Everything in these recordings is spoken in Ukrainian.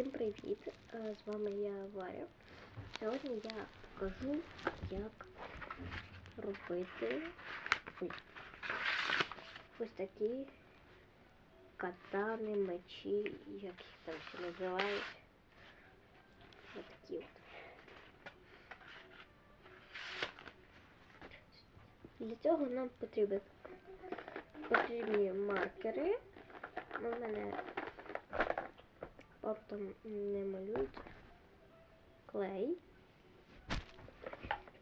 Всім привіт! З вами я Варя. Сьогодні я покажу, як робити ось такі катани, мечі, як їх там ще називають. Ось такі от. Для цього нам потрібен потрібні маркери. В мене там не малюють. Клей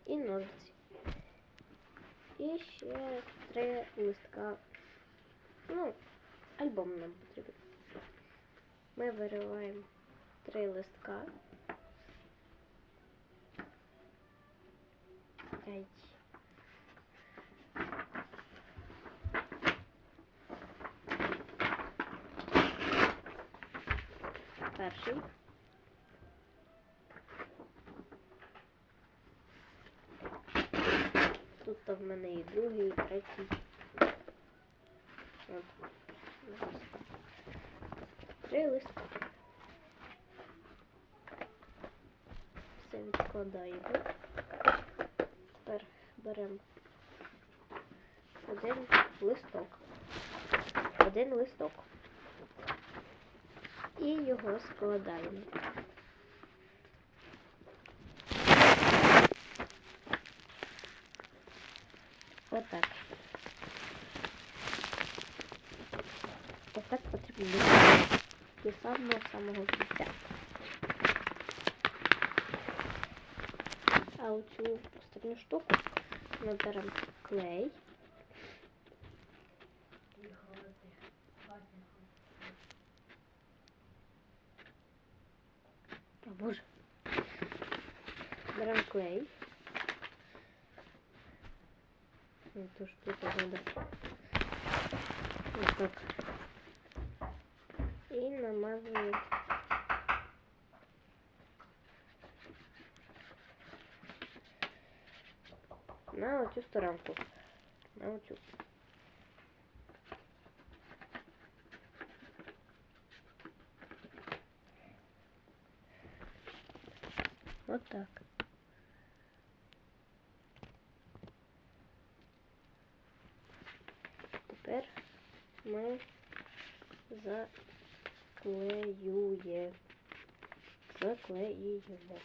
і ножиці. І ще три листка. Ну, альбом нам потрібен. Ми вириваємо три листка. Ай. Перший. Тут в мене і другий, і третій. Три листки. Все відкладаємо. Тепер беремо один листок. Один листок. І його складаємо. Отак. Отак потрібно до самого самого кінця. А оцю останню штуку ми беремо клей. Беремо клей. Эту штуку надо вот так. И намазываем. На оцю сторонку. На оцю. Вот так. Заклеюємо. Заклеюємо.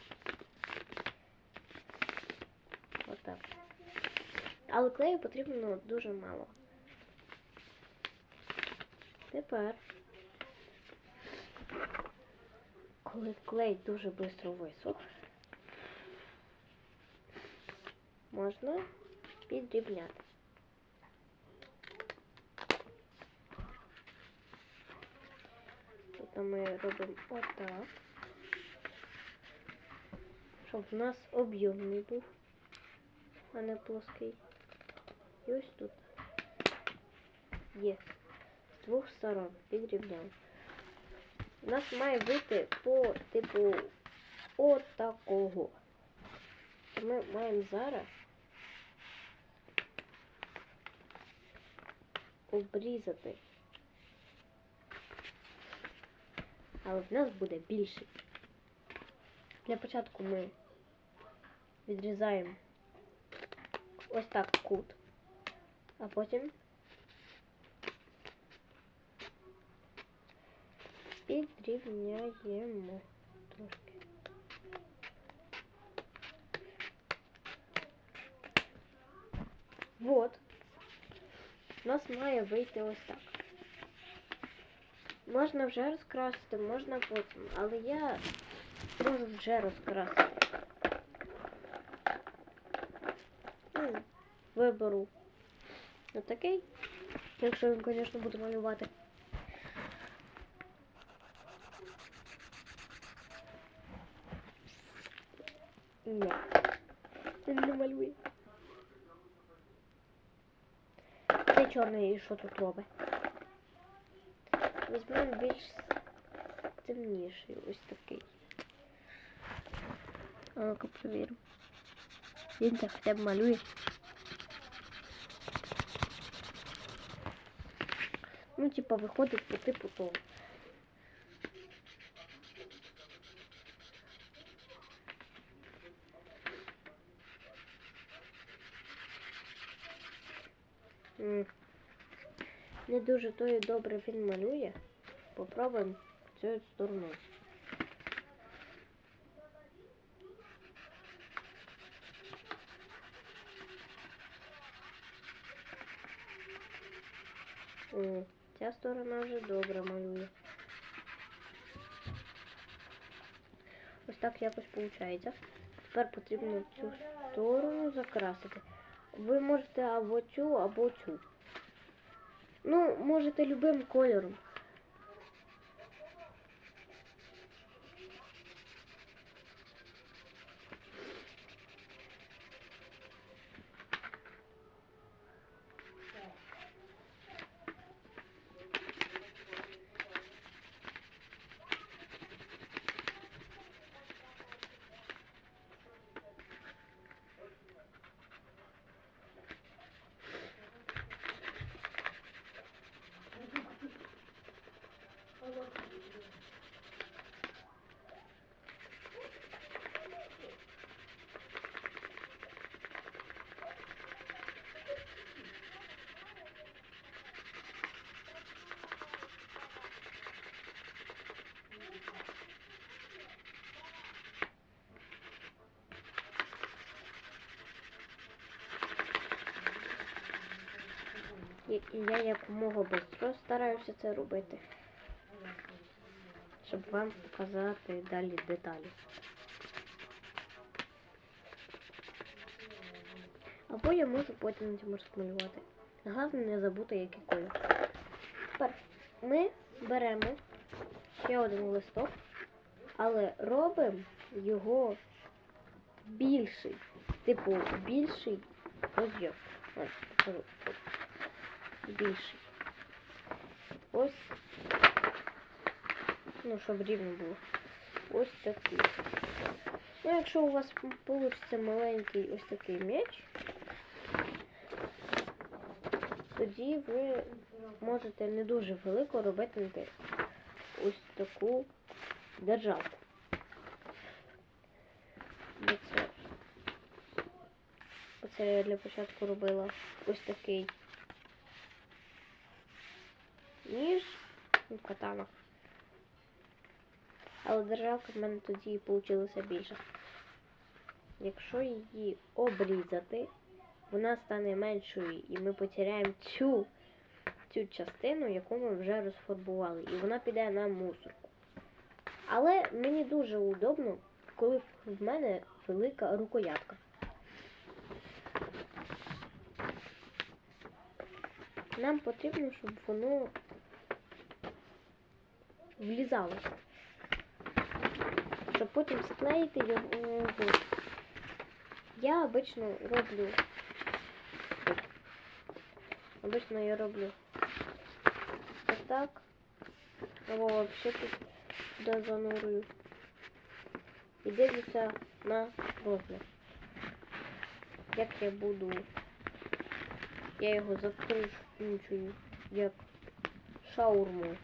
Отак. Але клею потрібно дуже мало. Тепер, коли клей дуже швидко висох, можна підрівняти. Тут ми робимо отак, щоб в нас об'ємний був, а не плоский. І ось тут є з двох сторон підрівняємо. У нас має вийти по типу отакого. То ми маємо зараз обрізати. Але в нас буде більше. Для початку ми відрізаємо ось так кут, а потім підрівняємо трошки. Вот. У нас має вийти ось так. Можна вже розкрасити, можна потім, але я можу вже розкрасити. Ну, виберу отакий, якщо він, звісно, буду малювати. Ні, він не малює. Цей чорний що тут робить? Візьмемо більш темніший, ось такий. А ну-ка провіримо. Він так хоча б малює. Ну, типа, виходить по типу того. Дуже то і добре він малює. Попробуємо цю сторону. О, ця сторона вже добре малює. Ось так якось виходить. Тепер потрібно цю сторону закрасити. Ви можете або цю, або цю. Ну, можете любим кольором. І, я якомога швидко стараюся це робити. Щоб вам показати далі деталі. Або я можу потім цьому розмалювати. Головне не забути, який колір. Тепер ми беремо ще один листок, але робимо його більший. Типу більший роз'єм. Ось. Більший. Ось. Ну, щоб рівно було. Ось такий. Ну, якщо у вас вийде маленький ось такий меч, тоді ви можете не дуже велико робити ось таку державку. Оце я для початку робила ось такий ніж ну, катана. Але державка в мене тоді вийшла більше. Якщо її обрізати, вона стане меншою і ми потеряємо цю, цю частину, яку ми вже розфарбували. І вона піде на мусорку. Але мені дуже удобно, коли в мене велика рукоятка. Нам потрібно, щоб воно влізало. Щоб потім склеїти його. Я обично роблю. Обично я роблю отак. Або взагалі тут туди. І дивлюся на розмір. Як я буду. Я його закручую як шаурму.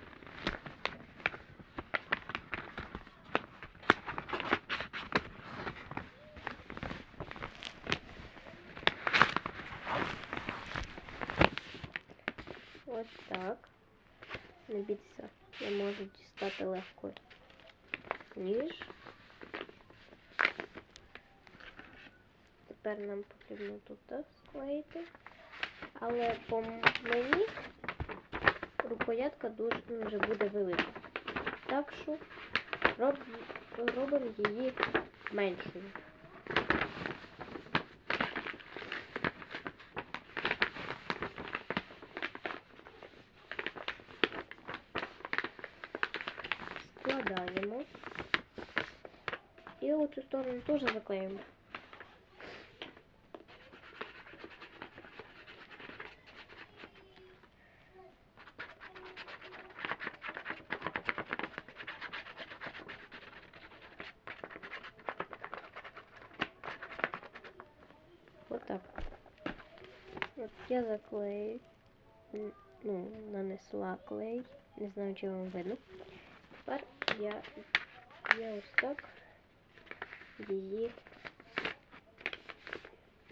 Ось так. Не я можу дістати легко ніж. Тепер нам потрібно тут склеїти. Але по мені рукоятка дуже вже буде велика. Так що роб, робимо її меншою. Сторону теж заклеїмо. Вот так. От я заклею. Ну, нанесла клей. Не знаю, чи вам видно. Тепер я, я ось так її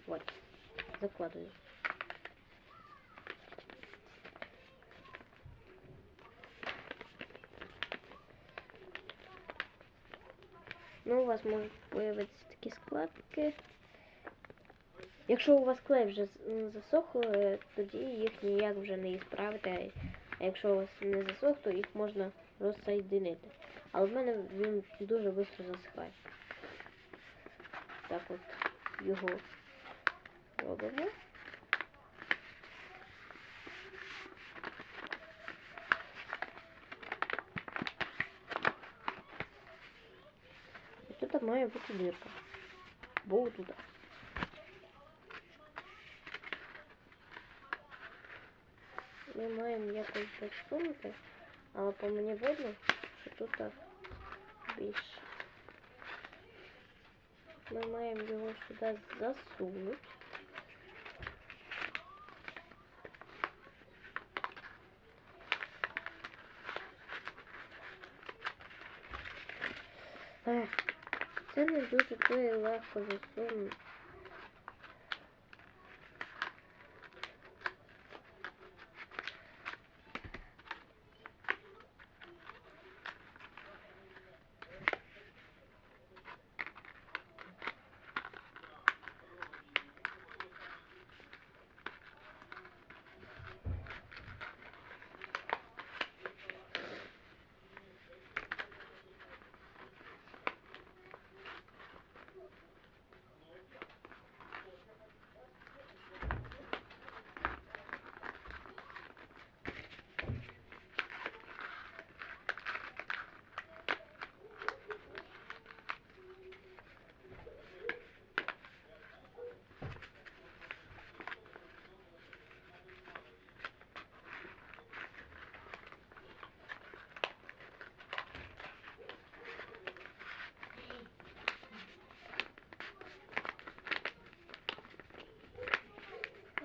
от, закладую. Ну, у вас можуть появитися такі складки. Якщо у вас клей вже ну, засох, е, тоді їх ніяк вже не ісправити. А якщо у вас не засох, то їх можна розсоєдинити. Але в мене він дуже швидко засихає. Так от його робимо. І тут має бути дирка. Бо туди. Ми маємо якось засунути, але по мені видно, що тут так більше. Ми маємо його сюди засунути. Ех, це не дуже то і легко засунути.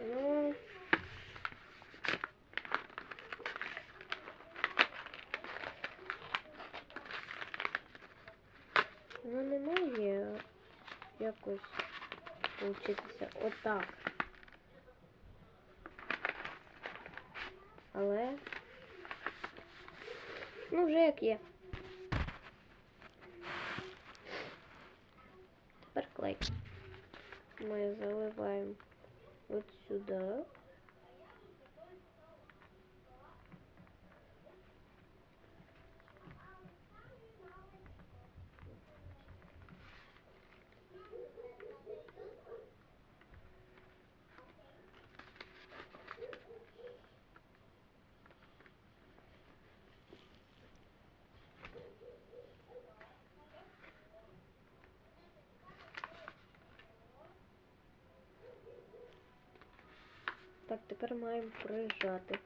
Ну, ну не може якось получитися отак. Але ну вже як є. Тепер клей. Ми заливаємо от сюди. Так, тепер маємо прижати.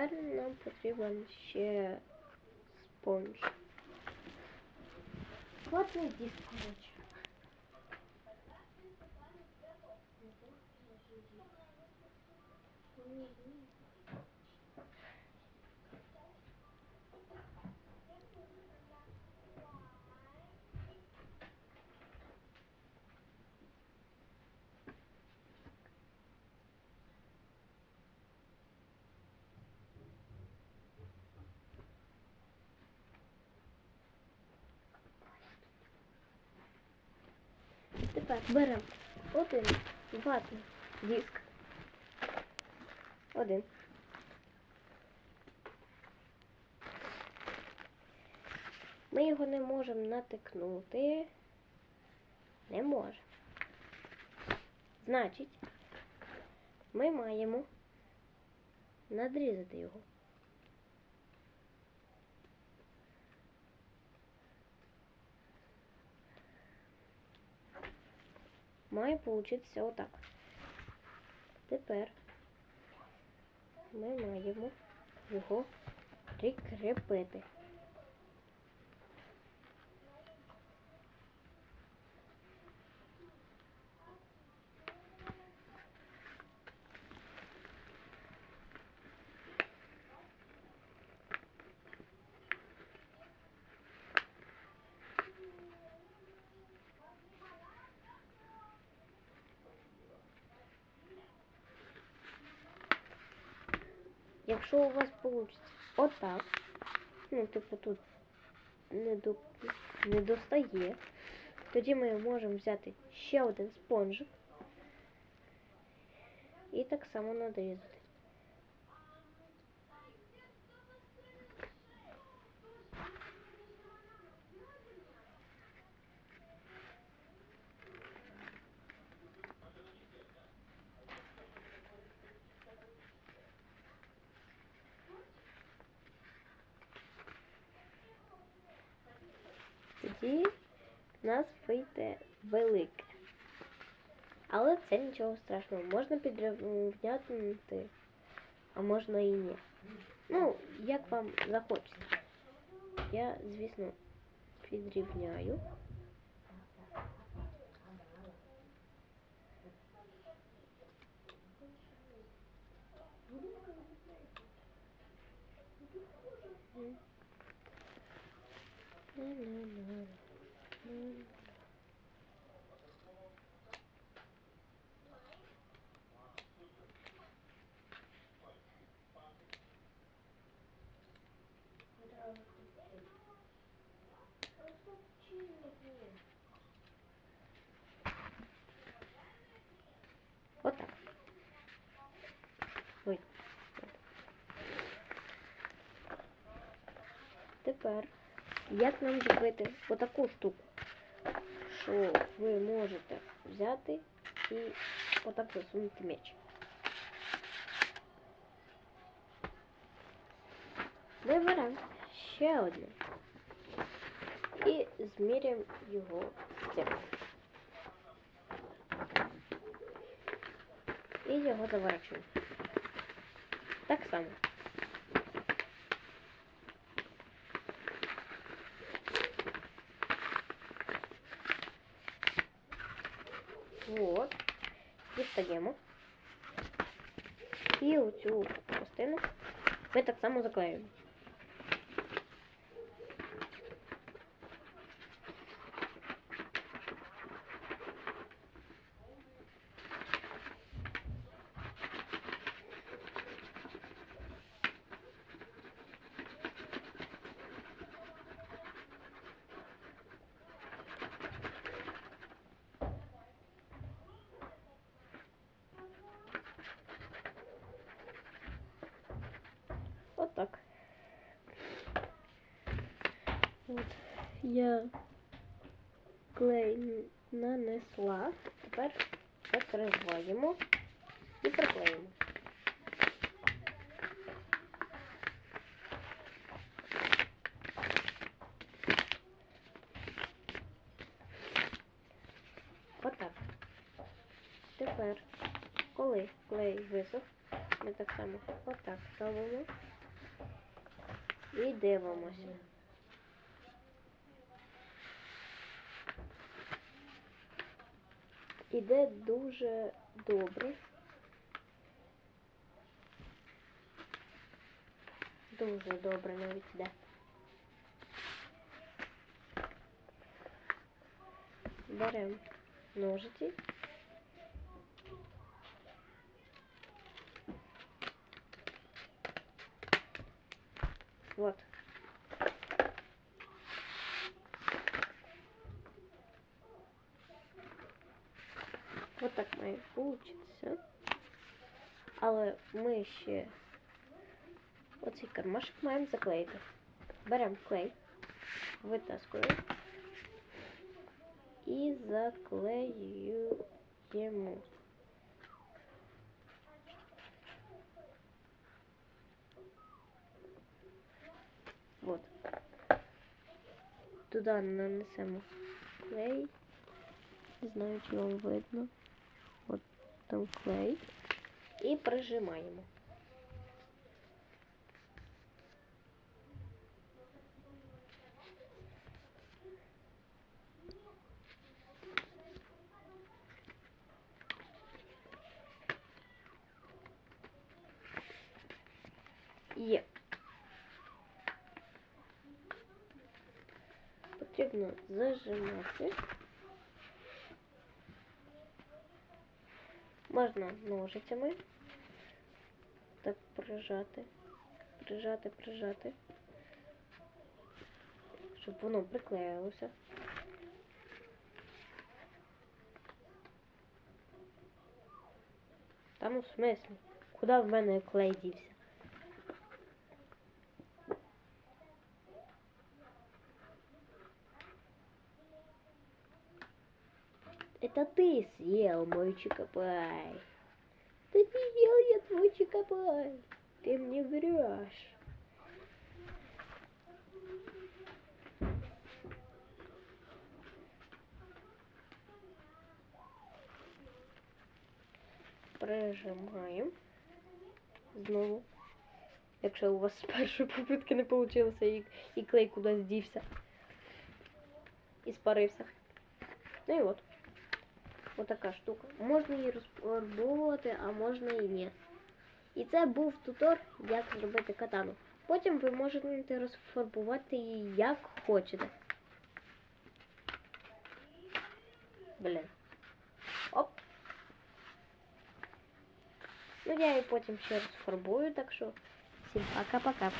Тепер нам потрібен ще спонж. Платний диск, коротше. Тепер беремо один ватний диск. Один. Ми його не можемо натикнути. Не можемо. Значить, ми маємо надрізати його. Має получитися отак. Тепер ми маємо його прикріпити. Якщо у вас вийде отак, ну, типу тут не, до, не достає, тоді ми можемо взяти ще один спонжик і так само надрізати. вийде велике. Але це нічого страшного. Можна підрівняти, а можна і ні. Ну, як вам захочеться. Я, звісно, підрівняю. Отак. Тепер, як нам зробити отаку штуку, що ви можете взяти і отак засунути меч. Ми беремо ще одне і зміряємо його цим. І його заворачуємо. Так само. Вот. Дістаємо. І оцю частину ми так само заклеюємо. Вот так. Вот. Я клей нанесла. Тепер закриваємо і приклеїмо. Отак. Тепер, коли клей висох, ми так само отак ставимо і дивимося. Іде дуже добре. Дуже добре навіть іде. Беремо ножиці. Вот. Вот Получиться. Але ми ще оцей кармашок маємо заклеїти. Беремо клей, витаскуємо і заклеюємо. Вот. Туди нанесемо клей. Не знаю, чи вам видно. Там клей. І прижимаємо. Є. Потрібно зажимати. Можна ножицями так прижати. прижати, прижати. Щоб воно приклеїлося. Там у смислі? Куди в мене клей дівся? Это ты съел мой чикопай. Да не ел я твой чикопай. Ты мне врешь. Прижимаємо. Знову. Якщо у вас з першої попитки не вийшло і, і клей кудись дівся. І спарився. Ну і от. Отака штука. Можна її розфарбовувати, а можна і ні. І це був тутор, як зробити катану. Потім ви можете розфарбувати її як хочете. Блін. Оп. Ну я її потім ще розфарбую, так що всім пока-пока.